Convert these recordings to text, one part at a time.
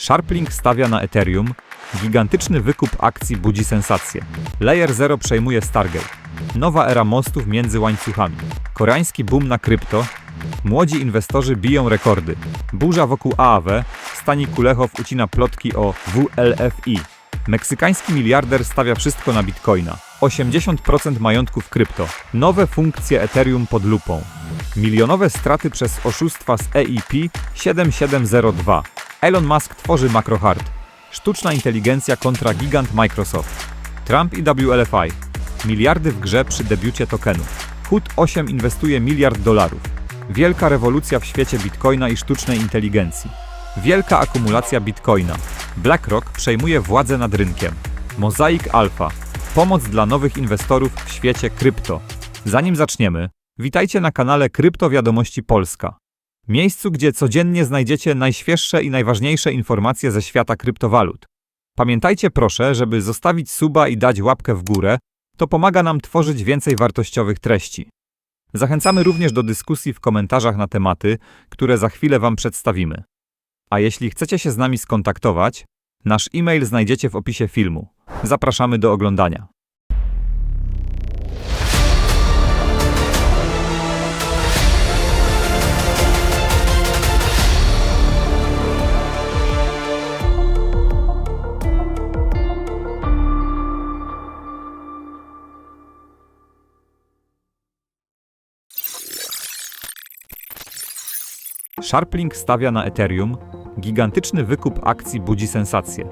Sharplink stawia na Ethereum, gigantyczny wykup akcji budzi sensację. Layer 0 przejmuje Stargate. Nowa era mostów między łańcuchami. Koreański boom na krypto. Młodzi inwestorzy biją rekordy. Burza wokół AAW. Stani Kulechow ucina plotki o WLFI. Meksykański miliarder stawia wszystko na bitcoina. 80% majątków krypto. Nowe funkcje Ethereum pod lupą. Milionowe straty przez oszustwa z EIP 7702. Elon Musk tworzy makrohard. Sztuczna inteligencja kontra gigant Microsoft. Trump i WLFI. Miliardy w grze przy debiucie tokenu. HUT 8 inwestuje miliard dolarów. Wielka rewolucja w świecie bitcoina i sztucznej inteligencji. Wielka akumulacja bitcoina. BlackRock przejmuje władzę nad rynkiem. Mosaic Alpha. Pomoc dla nowych inwestorów w świecie krypto. Zanim zaczniemy, witajcie na kanale Krypto Wiadomości Polska. Miejscu, gdzie codziennie znajdziecie najświeższe i najważniejsze informacje ze świata kryptowalut. Pamiętajcie proszę, żeby zostawić suba i dać łapkę w górę, to pomaga nam tworzyć więcej wartościowych treści. Zachęcamy również do dyskusji w komentarzach na tematy, które za chwilę Wam przedstawimy. A jeśli chcecie się z nami skontaktować, nasz e-mail znajdziecie w opisie filmu. Zapraszamy do oglądania. Sharplink stawia na Ethereum, gigantyczny wykup akcji budzi sensację.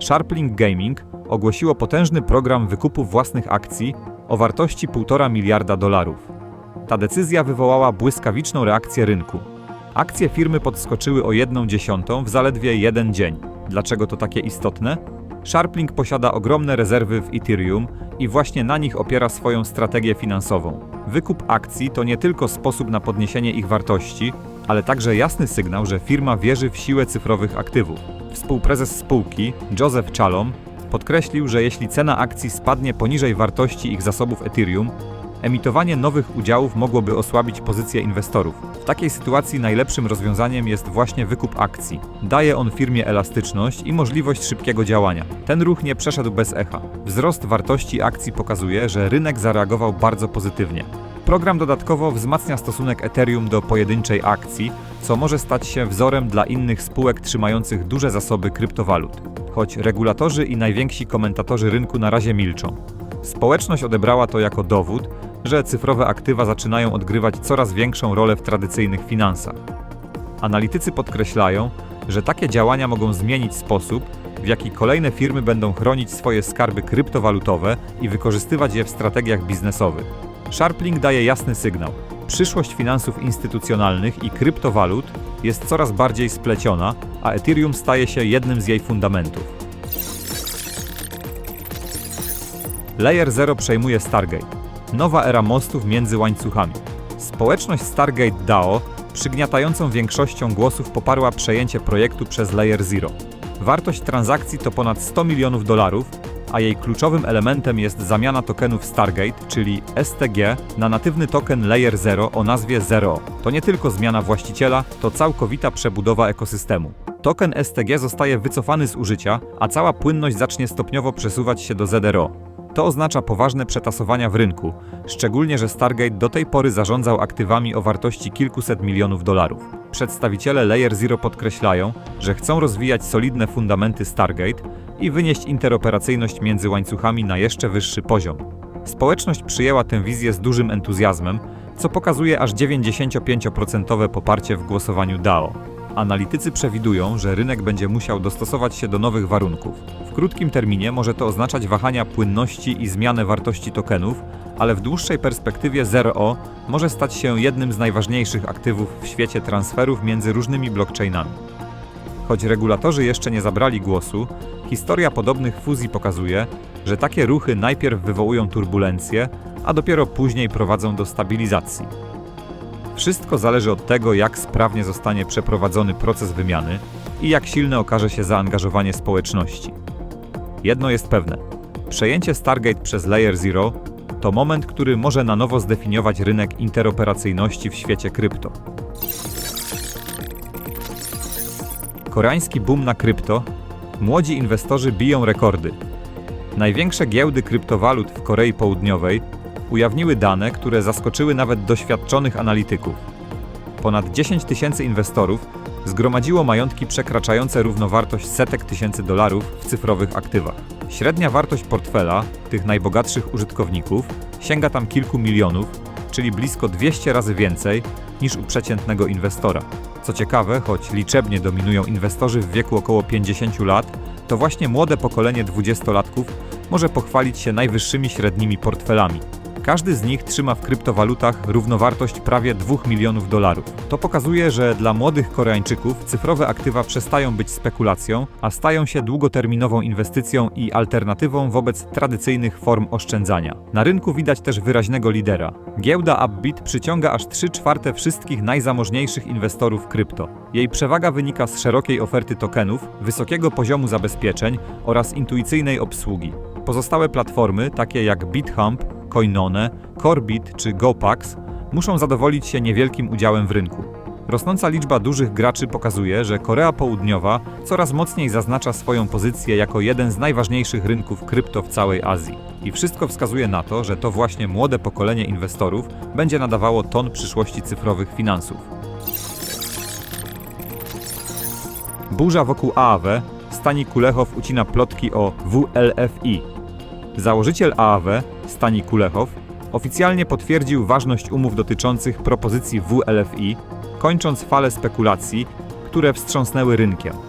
Sharplink Gaming ogłosiło potężny program wykupu własnych akcji o wartości 1,5 miliarda dolarów. Ta decyzja wywołała błyskawiczną reakcję rynku. Akcje firmy podskoczyły o 1 dziesiątą w zaledwie jeden dzień. Dlaczego to takie istotne? Sharplink posiada ogromne rezerwy w Ethereum i właśnie na nich opiera swoją strategię finansową. Wykup akcji to nie tylko sposób na podniesienie ich wartości, ale także jasny sygnał, że firma wierzy w siłę cyfrowych aktywów. Współprezes spółki, Joseph Chalom, podkreślił, że jeśli cena akcji spadnie poniżej wartości ich zasobów Ethereum, emitowanie nowych udziałów mogłoby osłabić pozycję inwestorów. W takiej sytuacji najlepszym rozwiązaniem jest właśnie wykup akcji. Daje on firmie elastyczność i możliwość szybkiego działania. Ten ruch nie przeszedł bez echa. Wzrost wartości akcji pokazuje, że rynek zareagował bardzo pozytywnie. Program dodatkowo wzmacnia stosunek Ethereum do pojedynczej akcji, co może stać się wzorem dla innych spółek trzymających duże zasoby kryptowalut. Choć regulatorzy i najwięksi komentatorzy rynku na razie milczą. Społeczność odebrała to jako dowód, że cyfrowe aktywa zaczynają odgrywać coraz większą rolę w tradycyjnych finansach. Analitycy podkreślają, że takie działania mogą zmienić sposób, w jaki kolejne firmy będą chronić swoje skarby kryptowalutowe i wykorzystywać je w strategiach biznesowych. Sharplink daje jasny sygnał. Przyszłość finansów instytucjonalnych i kryptowalut jest coraz bardziej spleciona, a Ethereum staje się jednym z jej fundamentów. Layer 0 przejmuje Stargate. Nowa era mostów między łańcuchami. Społeczność Stargate DAO przygniatającą większością głosów poparła przejęcie projektu przez Layer 0. Wartość transakcji to ponad 100 milionów dolarów, a jej kluczowym elementem jest zamiana tokenów Stargate, czyli STG, na natywny token Layer 0 o nazwie Zero. To nie tylko zmiana właściciela, to całkowita przebudowa ekosystemu. Token STG zostaje wycofany z użycia, a cała płynność zacznie stopniowo przesuwać się do ZRO. To oznacza poważne przetasowania w rynku, szczególnie że Stargate do tej pory zarządzał aktywami o wartości kilkuset milionów dolarów. Przedstawiciele Layer Zero podkreślają, że chcą rozwijać solidne fundamenty Stargate i wynieść interoperacyjność między łańcuchami na jeszcze wyższy poziom. Społeczność przyjęła tę wizję z dużym entuzjazmem, co pokazuje aż 95% poparcie w głosowaniu DAO. Analitycy przewidują, że rynek będzie musiał dostosować się do nowych warunków. W krótkim terminie może to oznaczać wahania płynności i zmianę wartości tokenów, ale w dłuższej perspektywie 0 może stać się jednym z najważniejszych aktywów w świecie transferów między różnymi blockchainami. Choć regulatorzy jeszcze nie zabrali głosu, historia podobnych fuzji pokazuje, że takie ruchy najpierw wywołują turbulencje, a dopiero później prowadzą do stabilizacji. Wszystko zależy od tego, jak sprawnie zostanie przeprowadzony proces wymiany i jak silne okaże się zaangażowanie społeczności. Jedno jest pewne: przejęcie Stargate przez Layer Zero to moment, który może na nowo zdefiniować rynek interoperacyjności w świecie krypto. Koreański boom na krypto. Młodzi inwestorzy biją rekordy. Największe giełdy kryptowalut w Korei Południowej ujawniły dane, które zaskoczyły nawet doświadczonych analityków. Ponad 10 tysięcy inwestorów zgromadziło majątki przekraczające równowartość setek tysięcy dolarów w cyfrowych aktywach. Średnia wartość portfela tych najbogatszych użytkowników sięga tam kilku milionów, czyli blisko 200 razy więcej niż u przeciętnego inwestora. Co ciekawe, choć liczebnie dominują inwestorzy w wieku około 50 lat, to właśnie młode pokolenie dwudziestolatków może pochwalić się najwyższymi średnimi portfelami. Każdy z nich trzyma w kryptowalutach równowartość prawie 2 milionów dolarów. To pokazuje, że dla młodych Koreańczyków cyfrowe aktywa przestają być spekulacją, a stają się długoterminową inwestycją i alternatywą wobec tradycyjnych form oszczędzania. Na rynku widać też wyraźnego lidera. Giełda Upbit przyciąga aż 3 czwarte wszystkich najzamożniejszych inwestorów krypto. Jej przewaga wynika z szerokiej oferty tokenów, wysokiego poziomu zabezpieczeń oraz intuicyjnej obsługi. Pozostałe platformy, takie jak BitHump, Coinone, Corbit czy GoPax, muszą zadowolić się niewielkim udziałem w rynku. Rosnąca liczba dużych graczy pokazuje, że Korea Południowa coraz mocniej zaznacza swoją pozycję jako jeden z najważniejszych rynków krypto w całej Azji. I wszystko wskazuje na to, że to właśnie młode pokolenie inwestorów będzie nadawało ton przyszłości cyfrowych finansów. Burza wokół AAW, Stani Kulechow ucina plotki o WLFI. Założyciel AAW, Stani Kulechow, oficjalnie potwierdził ważność umów dotyczących propozycji WLFI, kończąc falę spekulacji, które wstrząsnęły rynkiem.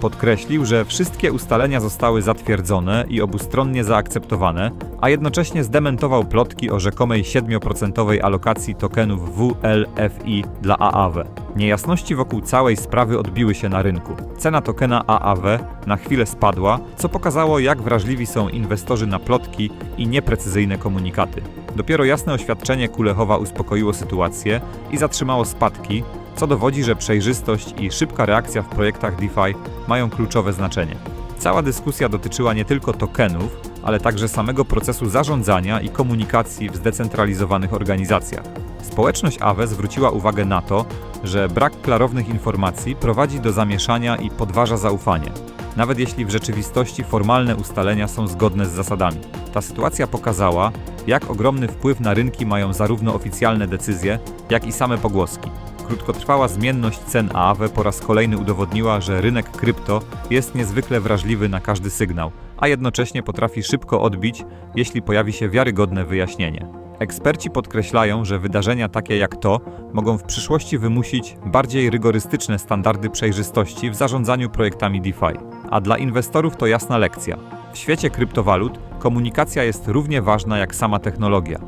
Podkreślił, że wszystkie ustalenia zostały zatwierdzone i obustronnie zaakceptowane, a jednocześnie zdementował plotki o rzekomej 7% alokacji tokenów WLFI dla AAW. Niejasności wokół całej sprawy odbiły się na rynku. Cena tokena AAW na chwilę spadła, co pokazało, jak wrażliwi są inwestorzy na plotki i nieprecyzyjne komunikaty. Dopiero jasne oświadczenie Kulechowa uspokoiło sytuację i zatrzymało spadki, co dowodzi, że przejrzystość i szybka reakcja w projektach DeFi mają kluczowe znaczenie. Cała dyskusja dotyczyła nie tylko tokenów, ale także samego procesu zarządzania i komunikacji w zdecentralizowanych organizacjach. Społeczność AWE zwróciła uwagę na to, że brak klarownych informacji prowadzi do zamieszania i podważa zaufanie, nawet jeśli w rzeczywistości formalne ustalenia są zgodne z zasadami. Ta sytuacja pokazała, jak ogromny wpływ na rynki mają zarówno oficjalne decyzje, jak i same pogłoski. Krótkotrwała zmienność cen AAW po raz kolejny udowodniła, że rynek krypto jest niezwykle wrażliwy na każdy sygnał, a jednocześnie potrafi szybko odbić, jeśli pojawi się wiarygodne wyjaśnienie. Eksperci podkreślają, że wydarzenia takie jak to mogą w przyszłości wymusić bardziej rygorystyczne standardy przejrzystości w zarządzaniu projektami DeFi. A dla inwestorów to jasna lekcja. W świecie kryptowalut komunikacja jest równie ważna jak sama technologia.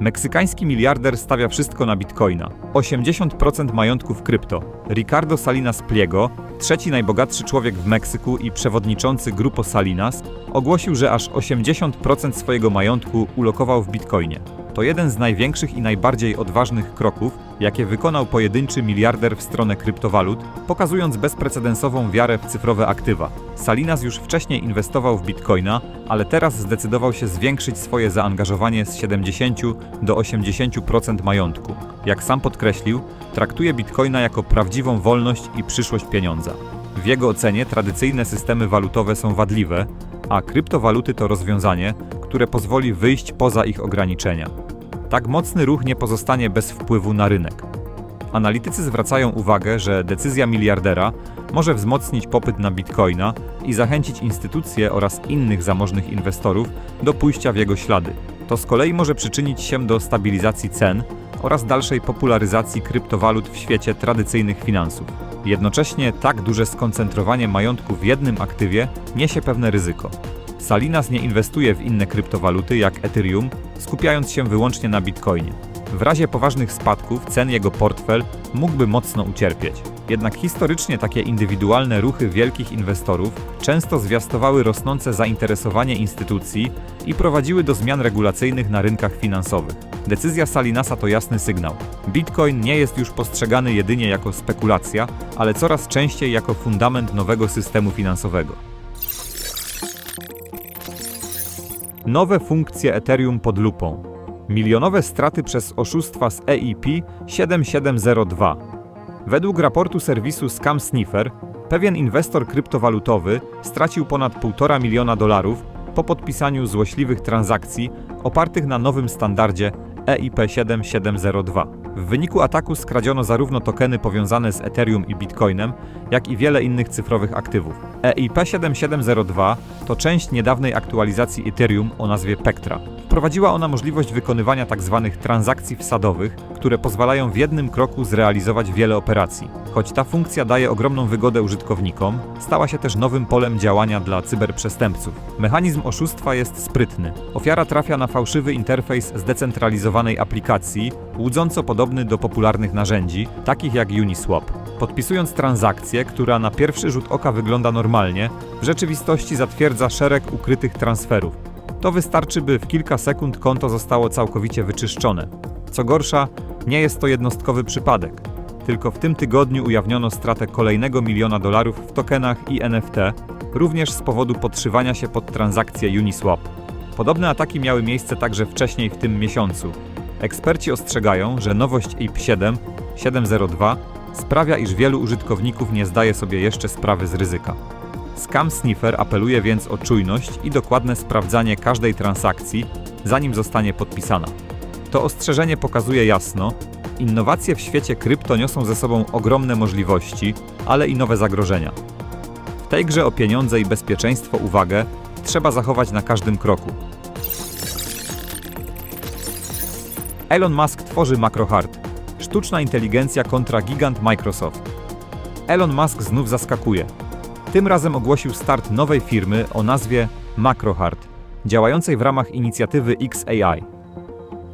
Meksykański miliarder stawia wszystko na bitcoina. 80% majątków krypto. Ricardo Salinas Pliego, trzeci najbogatszy człowiek w Meksyku i przewodniczący Grupo Salinas, ogłosił, że aż 80% swojego majątku ulokował w bitcoinie. To jeden z największych i najbardziej odważnych kroków, jakie wykonał pojedynczy miliarder w stronę kryptowalut, pokazując bezprecedensową wiarę w cyfrowe aktywa. Salinas już wcześniej inwestował w bitcoina, ale teraz zdecydował się zwiększyć swoje zaangażowanie z 70 do 80% majątku. Jak sam podkreślił, traktuje bitcoina jako prawdziwą wolność i przyszłość pieniądza. W jego ocenie tradycyjne systemy walutowe są wadliwe, a kryptowaluty to rozwiązanie, które pozwoli wyjść poza ich ograniczenia. Tak mocny ruch nie pozostanie bez wpływu na rynek. Analitycy zwracają uwagę, że decyzja miliardera może wzmocnić popyt na bitcoina i zachęcić instytucje oraz innych zamożnych inwestorów do pójścia w jego ślady. To z kolei może przyczynić się do stabilizacji cen oraz dalszej popularyzacji kryptowalut w świecie tradycyjnych finansów. Jednocześnie tak duże skoncentrowanie majątku w jednym aktywie niesie pewne ryzyko. Salinas nie inwestuje w inne kryptowaluty jak Ethereum, skupiając się wyłącznie na Bitcoinie. W razie poważnych spadków cen jego portfel mógłby mocno ucierpieć. Jednak historycznie takie indywidualne ruchy wielkich inwestorów często zwiastowały rosnące zainteresowanie instytucji i prowadziły do zmian regulacyjnych na rynkach finansowych. Decyzja Salinasa to jasny sygnał. Bitcoin nie jest już postrzegany jedynie jako spekulacja, ale coraz częściej jako fundament nowego systemu finansowego. Nowe funkcje Ethereum pod lupą. Milionowe straty przez oszustwa z EIP 7702. Według raportu serwisu Scam Sniffer, pewien inwestor kryptowalutowy stracił ponad 1,5 miliona dolarów po podpisaniu złośliwych transakcji opartych na nowym standardzie EIP 7702. W wyniku ataku skradziono zarówno tokeny powiązane z Ethereum i Bitcoinem, jak i wiele innych cyfrowych aktywów. E EIP 7702 to część niedawnej aktualizacji Ethereum o nazwie Pectra. Wprowadziła ona możliwość wykonywania tzw. transakcji wsadowych, które pozwalają w jednym kroku zrealizować wiele operacji. Choć ta funkcja daje ogromną wygodę użytkownikom, stała się też nowym polem działania dla cyberprzestępców. Mechanizm oszustwa jest sprytny. Ofiara trafia na fałszywy interfejs zdecentralizowanej aplikacji, łudząco podobny do popularnych narzędzi, takich jak Uniswap. Podpisując transakcję, która na pierwszy rzut oka wygląda normalnie, w rzeczywistości zatwierdza szereg ukrytych transferów. To wystarczy, by w kilka sekund konto zostało całkowicie wyczyszczone. Co gorsza, nie jest to jednostkowy przypadek. Tylko w tym tygodniu ujawniono stratę kolejnego miliona dolarów w tokenach i NFT, również z powodu podszywania się pod transakcję Uniswap. Podobne ataki miały miejsce także wcześniej w tym miesiącu. Eksperci ostrzegają, że nowość APE 7 702 sprawia, iż wielu użytkowników nie zdaje sobie jeszcze sprawy z ryzyka. Scam Sniffer apeluje więc o czujność i dokładne sprawdzanie każdej transakcji, zanim zostanie podpisana. To ostrzeżenie pokazuje jasno, innowacje w świecie krypto niosą ze sobą ogromne możliwości, ale i nowe zagrożenia. W tej grze o pieniądze i bezpieczeństwo uwagę trzeba zachować na każdym kroku. Elon Musk tworzy MacroHeart. Sztuczna inteligencja kontra gigant Microsoft. Elon Musk znów zaskakuje. Tym razem ogłosił start nowej firmy o nazwie MacroHeart, działającej w ramach inicjatywy XAI.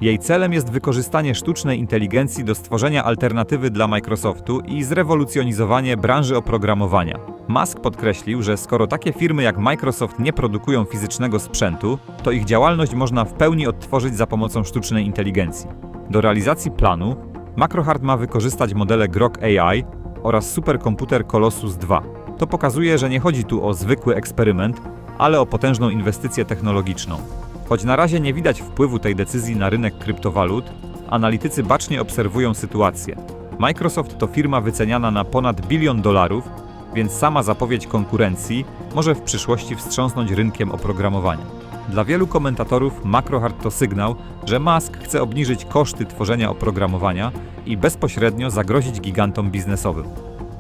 Jej celem jest wykorzystanie sztucznej inteligencji do stworzenia alternatywy dla Microsoftu i zrewolucjonizowanie branży oprogramowania. Musk podkreślił, że skoro takie firmy jak Microsoft nie produkują fizycznego sprzętu, to ich działalność można w pełni odtworzyć za pomocą sztucznej inteligencji. Do realizacji planu MacroHeart ma wykorzystać modele Grok AI oraz superkomputer Colossus 2. To pokazuje, że nie chodzi tu o zwykły eksperyment, ale o potężną inwestycję technologiczną. Choć na razie nie widać wpływu tej decyzji na rynek kryptowalut, analitycy bacznie obserwują sytuację. Microsoft to firma wyceniana na ponad bilion dolarów, więc sama zapowiedź konkurencji może w przyszłości wstrząsnąć rynkiem oprogramowania. Dla wielu komentatorów MacroHeart to sygnał, że Musk chce obniżyć koszty tworzenia oprogramowania i bezpośrednio zagrozić gigantom biznesowym.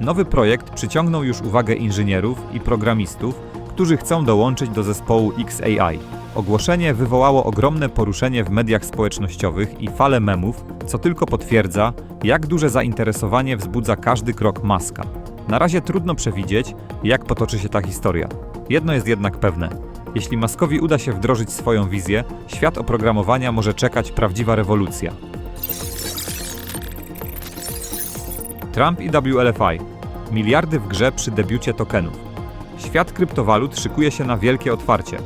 Nowy projekt przyciągnął już uwagę inżynierów i programistów, którzy chcą dołączyć do zespołu XAI. Ogłoszenie wywołało ogromne poruszenie w mediach społecznościowych i fale memów, co tylko potwierdza, jak duże zainteresowanie wzbudza każdy krok Maska. Na razie trudno przewidzieć, jak potoczy się ta historia. Jedno jest jednak pewne. Jeśli Maskowi uda się wdrożyć swoją wizję, świat oprogramowania może czekać prawdziwa rewolucja. Trump i WLFI. Miliardy w grze przy debiucie tokenów. Świat kryptowalut szykuje się na wielkie otwarcie.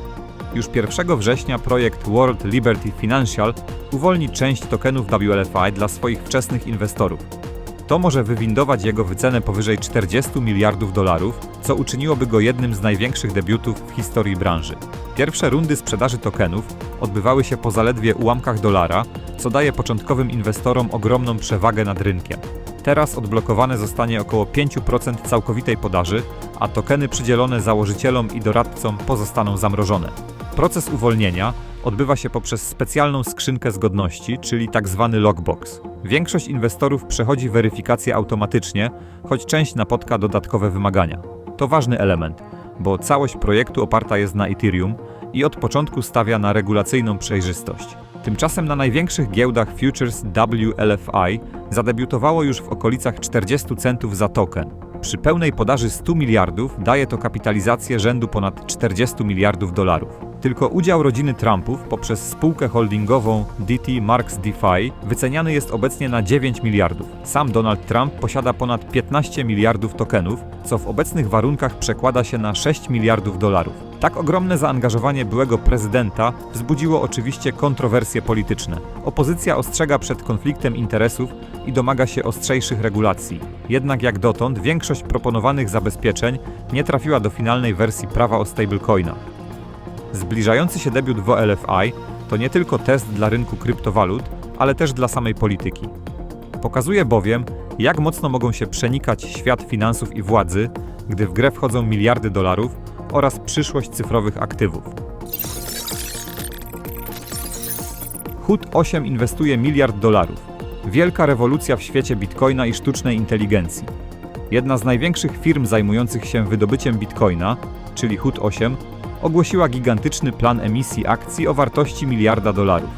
Już 1 września projekt World Liberty Financial uwolni część tokenów WLFI dla swoich wczesnych inwestorów. To może wywindować jego wycenę powyżej 40 miliardów dolarów, co uczyniłoby go jednym z największych debiutów w historii branży. Pierwsze rundy sprzedaży tokenów odbywały się po zaledwie ułamkach dolara, co daje początkowym inwestorom ogromną przewagę nad rynkiem. Teraz odblokowane zostanie około 5% całkowitej podaży, a tokeny przydzielone założycielom i doradcom pozostaną zamrożone. Proces uwolnienia odbywa się poprzez specjalną skrzynkę zgodności, czyli tzw. lockbox. Większość inwestorów przechodzi weryfikację automatycznie, choć część napotka dodatkowe wymagania. To ważny element, bo całość projektu oparta jest na Ethereum i od początku stawia na regulacyjną przejrzystość. Tymczasem na największych giełdach futures WLFI zadebiutowało już w okolicach 40 centów za token. Przy pełnej podaży 100 miliardów daje to kapitalizację rzędu ponad 40 miliardów dolarów. Tylko udział rodziny Trumpów poprzez spółkę holdingową DT Marks DeFi wyceniany jest obecnie na 9 miliardów. Sam Donald Trump posiada ponad 15 miliardów tokenów, co w obecnych warunkach przekłada się na 6 miliardów dolarów. Tak ogromne zaangażowanie byłego prezydenta wzbudziło oczywiście kontrowersje polityczne. Opozycja ostrzega przed konfliktem interesów i domaga się ostrzejszych regulacji. Jednak jak dotąd większość proponowanych zabezpieczeń nie trafiła do finalnej wersji prawa o stablecoina. Zbliżający się debiut WLFI to nie tylko test dla rynku kryptowalut, ale też dla samej polityki. Pokazuje bowiem, jak mocno mogą się przenikać świat finansów i władzy, gdy w grę wchodzą miliardy dolarów oraz przyszłość cyfrowych aktywów. HUT 8 inwestuje miliard dolarów. Wielka rewolucja w świecie bitcoina i sztucznej inteligencji. Jedna z największych firm zajmujących się wydobyciem bitcoina, czyli HUT 8, ogłosiła gigantyczny plan emisji akcji o wartości miliarda dolarów.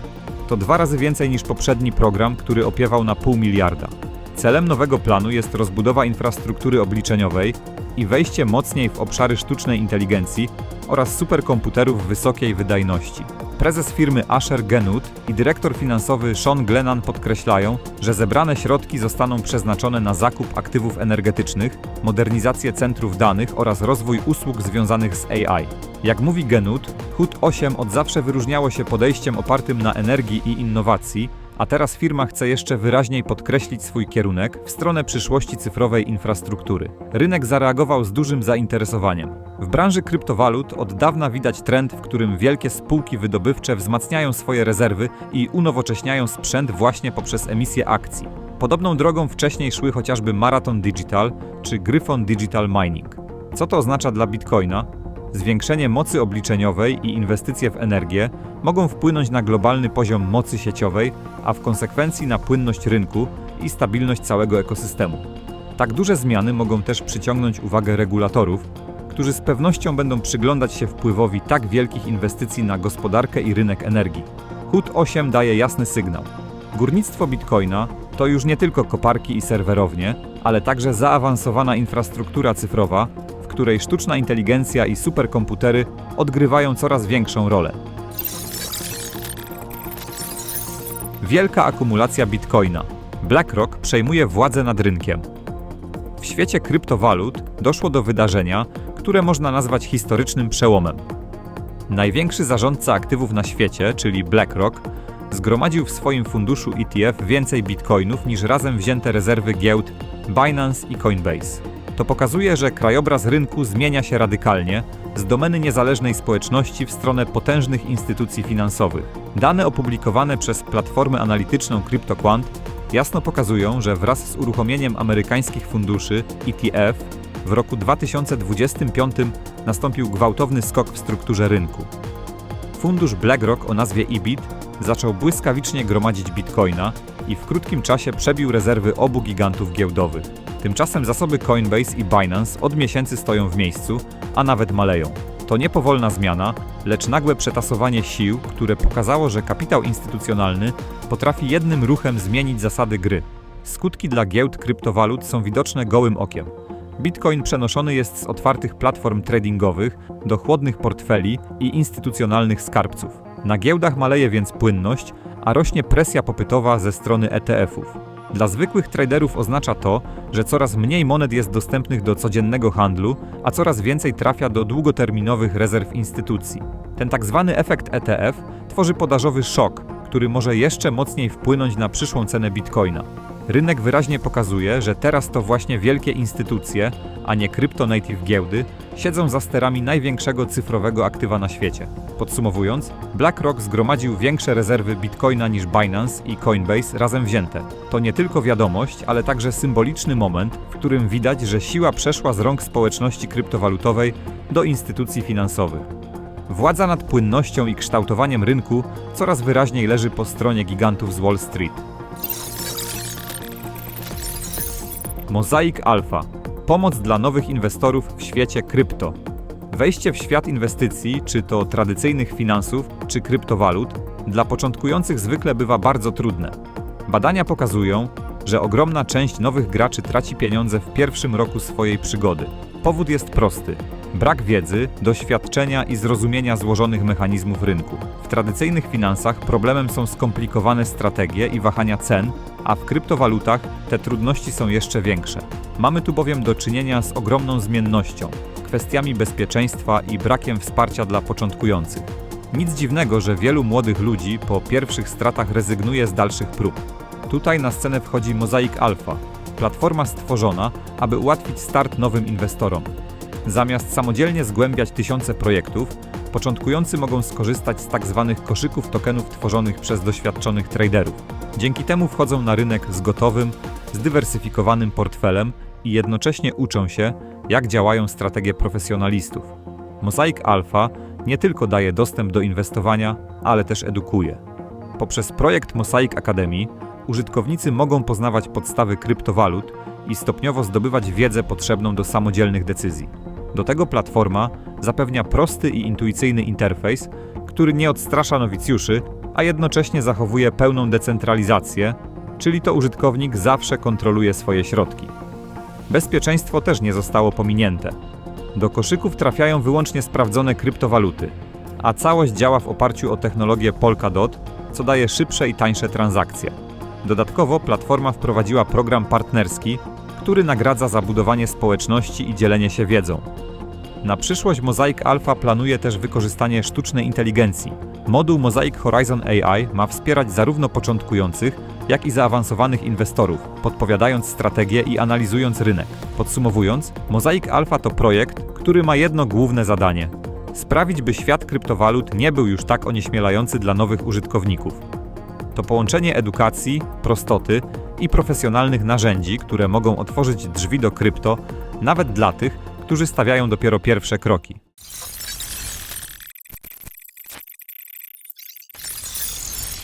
To dwa razy więcej niż poprzedni program, który opiewał na pół miliarda. Celem nowego planu jest rozbudowa infrastruktury obliczeniowej i wejście mocniej w obszary sztucznej inteligencji oraz superkomputerów wysokiej wydajności. Prezes firmy Asher Genut i dyrektor finansowy Sean Glennan podkreślają, że zebrane środki zostaną przeznaczone na zakup aktywów energetycznych, modernizację centrów danych oraz rozwój usług związanych z AI. Jak mówi Genut, HUT 8 od zawsze wyróżniało się podejściem opartym na energii i innowacji, a teraz firma chce jeszcze wyraźniej podkreślić swój kierunek w stronę przyszłości cyfrowej infrastruktury. Rynek zareagował z dużym zainteresowaniem. W branży kryptowalut od dawna widać trend, w którym wielkie spółki wydobywcze wzmacniają swoje rezerwy i unowocześniają sprzęt właśnie poprzez emisję akcji. Podobną drogą wcześniej szły chociażby Marathon Digital czy Gryphon Digital Mining. Co to oznacza dla Bitcoina? Zwiększenie mocy obliczeniowej i inwestycje w energię mogą wpłynąć na globalny poziom mocy sieciowej, a w konsekwencji na płynność rynku i stabilność całego ekosystemu. Tak duże zmiany mogą też przyciągnąć uwagę regulatorów, którzy z pewnością będą przyglądać się wpływowi tak wielkich inwestycji na gospodarkę i rynek energii. HUT 8 daje jasny sygnał. Górnictwo bitcoina to już nie tylko koparki i serwerownie, ale także zaawansowana infrastruktura cyfrowa, której sztuczna inteligencja i superkomputery odgrywają coraz większą rolę. Wielka akumulacja bitcoina. BlackRock przejmuje władzę nad rynkiem. W świecie kryptowalut doszło do wydarzenia, które można nazwać historycznym przełomem. Największy zarządca aktywów na świecie, czyli BlackRock, zgromadził w swoim funduszu ETF więcej bitcoinów niż razem wzięte rezerwy giełd Binance i Coinbase. To pokazuje, że krajobraz rynku zmienia się radykalnie z domeny niezależnej społeczności w stronę potężnych instytucji finansowych. Dane opublikowane przez platformę analityczną CryptoQuant jasno pokazują, że wraz z uruchomieniem amerykańskich funduszy ETF w roku 2025 nastąpił gwałtowny skok w strukturze rynku. Fundusz BlackRock o nazwie IBIT zaczął błyskawicznie gromadzić bitcoina i w krótkim czasie przebił rezerwy obu gigantów giełdowych. Tymczasem zasoby Coinbase i Binance od miesięcy stoją w miejscu, a nawet maleją. To nie powolna zmiana, lecz nagłe przetasowanie sił, które pokazało, że kapitał instytucjonalny potrafi jednym ruchem zmienić zasady gry. Skutki dla giełd kryptowalut są widoczne gołym okiem. Bitcoin przenoszony jest z otwartych platform tradingowych do chłodnych portfeli i instytucjonalnych skarbców. Na giełdach maleje więc płynność, a rośnie presja popytowa ze strony ETF-ów. Dla zwykłych traderów oznacza to, że coraz mniej monet jest dostępnych do codziennego handlu, a coraz więcej trafia do długoterminowych rezerw instytucji. Ten tak zwany efekt ETF tworzy podażowy szok, który może jeszcze mocniej wpłynąć na przyszłą cenę bitcoina. Rynek wyraźnie pokazuje, że teraz to właśnie wielkie instytucje, a nie kryptonative giełdy, siedzą za sterami największego cyfrowego aktywa na świecie. Podsumowując, BlackRock zgromadził większe rezerwy bitcoina niż Binance i Coinbase razem wzięte. To nie tylko wiadomość, ale także symboliczny moment, w którym widać, że siła przeszła z rąk społeczności kryptowalutowej do instytucji finansowych. Władza nad płynnością i kształtowaniem rynku coraz wyraźniej leży po stronie gigantów z Wall Street. Mozaik Alpha. Pomoc dla nowych inwestorów w świecie krypto. Wejście w świat inwestycji, czy to tradycyjnych finansów, czy kryptowalut, dla początkujących zwykle bywa bardzo trudne. Badania pokazują, że ogromna część nowych graczy traci pieniądze w pierwszym roku swojej przygody. Powód jest prosty: brak wiedzy, doświadczenia i zrozumienia złożonych mechanizmów rynku. W tradycyjnych finansach problemem są skomplikowane strategie i wahania cen, a w kryptowalutach te trudności są jeszcze większe. Mamy tu bowiem do czynienia z ogromną zmiennością, kwestiami bezpieczeństwa i brakiem wsparcia dla początkujących. Nic dziwnego, że wielu młodych ludzi po pierwszych stratach rezygnuje z dalszych prób. Tutaj na scenę wchodzi Mosaic Alpha, platforma stworzona, aby ułatwić start nowym inwestorom. Zamiast samodzielnie zgłębiać tysiące projektów, początkujący mogą skorzystać z tzw. koszyków tokenów tworzonych przez doświadczonych traderów. Dzięki temu wchodzą na rynek z gotowym, zdywersyfikowanym portfelem i jednocześnie uczą się, jak działają strategie profesjonalistów. Mosaic Alpha nie tylko daje dostęp do inwestowania, ale też edukuje. Poprzez projekt Mosaic Academy użytkownicy mogą poznawać podstawy kryptowalut i stopniowo zdobywać wiedzę potrzebną do samodzielnych decyzji. Do tego platforma zapewnia prosty i intuicyjny interfejs, który nie odstrasza nowicjuszy, a jednocześnie zachowuje pełną decentralizację, czyli to użytkownik zawsze kontroluje swoje środki. Bezpieczeństwo też nie zostało pominięte. Do koszyków trafiają wyłącznie sprawdzone kryptowaluty, a całość działa w oparciu o technologię Polkadot, co daje szybsze i tańsze transakcje. Dodatkowo platforma wprowadziła program partnerski, który nagradza za budowanie społeczności i dzielenie się wiedzą. Na przyszłość Mosaic Alpha planuje też wykorzystanie sztucznej inteligencji. Moduł Mosaic Horizon AI ma wspierać zarówno początkujących, jak i zaawansowanych inwestorów, podpowiadając strategie i analizując rynek. Podsumowując, Mosaic Alpha to projekt, który ma jedno główne zadanie: sprawić, by świat kryptowalut nie był już tak onieśmielający dla nowych użytkowników. To połączenie edukacji, prostoty i profesjonalnych narzędzi, które mogą otworzyć drzwi do krypto nawet dla tych, którzy stawiają dopiero pierwsze kroki.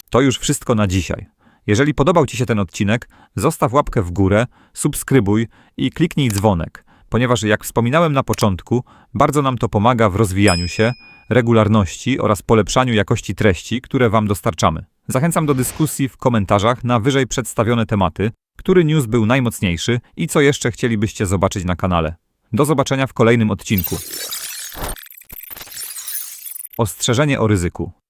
To już wszystko na dzisiaj. Jeżeli podobał Ci się ten odcinek, zostaw łapkę w górę, subskrybuj i kliknij dzwonek, ponieważ jak wspominałem na początku, bardzo nam to pomaga w rozwijaniu się, regularności oraz polepszaniu jakości treści, które Wam dostarczamy. Zachęcam do dyskusji w komentarzach na wyżej przedstawione tematy, który news był najmocniejszy i co jeszcze chcielibyście zobaczyć na kanale. Do zobaczenia w kolejnym odcinku. Ostrzeżenie o ryzyku.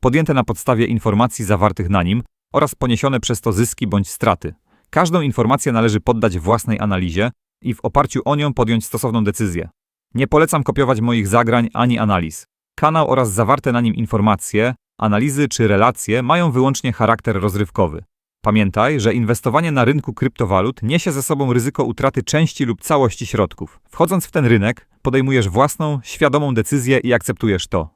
podjęte na podstawie informacji zawartych na nim oraz poniesione przez to zyski bądź straty. Każdą informację należy poddać własnej analizie i w oparciu o nią podjąć stosowną decyzję. Nie polecam kopiować moich zagrań ani analiz. Kanał oraz zawarte na nim informacje, analizy czy relacje mają wyłącznie charakter rozrywkowy. Pamiętaj, że inwestowanie na rynku kryptowalut niesie ze sobą ryzyko utraty części lub całości środków. Wchodząc w ten rynek, podejmujesz własną, świadomą decyzję i akceptujesz to.